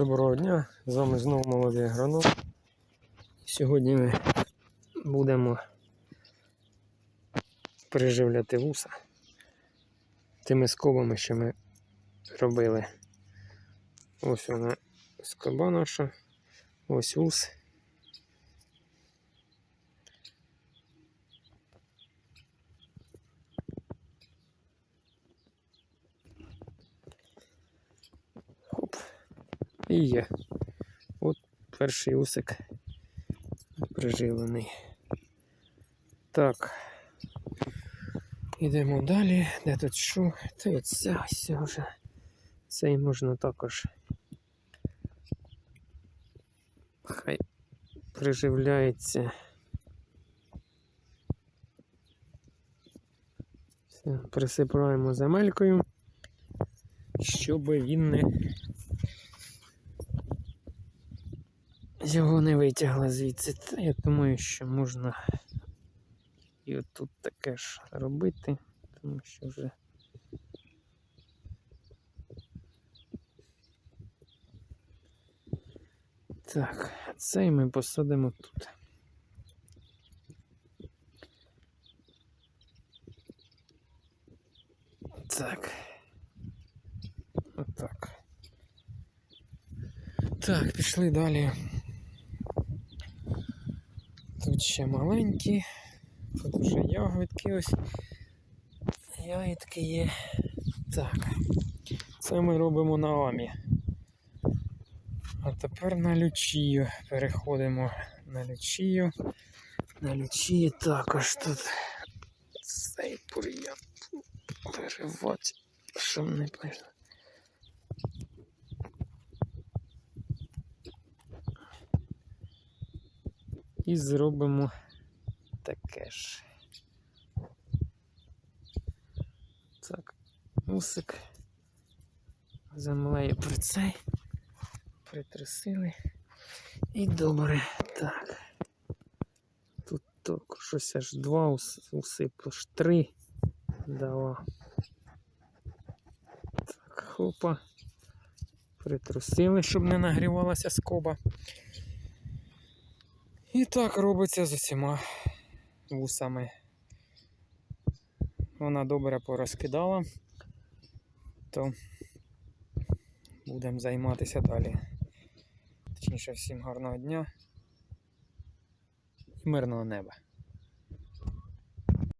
Доброго дня, з вами знову молодий агроном. Сьогодні ми будемо переживляти вуса тими скобами, що ми робили. Ось вона скоба наша, ось вус. І є. От перший усик приживлений. Так. Ідемо далі. Де тут що? Та ось ця ось вже. Цей можна також. Хай приживляється. Все, присипаємо земелькою, щоб він не його не витягла звідси. Я думаю, що можна і отут таке ж робити, тому що вже. Так, цей ми посадимо тут. Так. Отак. Так, пішли далі. Тут ще маленькі, тут вже ягодки ось. Ягідки є. Так. Це ми робимо на амі. А тепер на лючію переходимо на лючію. На лючії також тут цей бур'ян переводь, щоб не пишло. І зробимо таке ж. Так, мусик. Землею при цей. Притрусили. І добре. Так. Тут також щось аж два ус- усипу, аж три дала. Так, хопа. Притрусили, щоб не нагрівалася скоба. І так робиться з усіма вусами. Вона добре порозкидала, то будемо займатися далі. Точніше, всім гарного дня і мирного неба.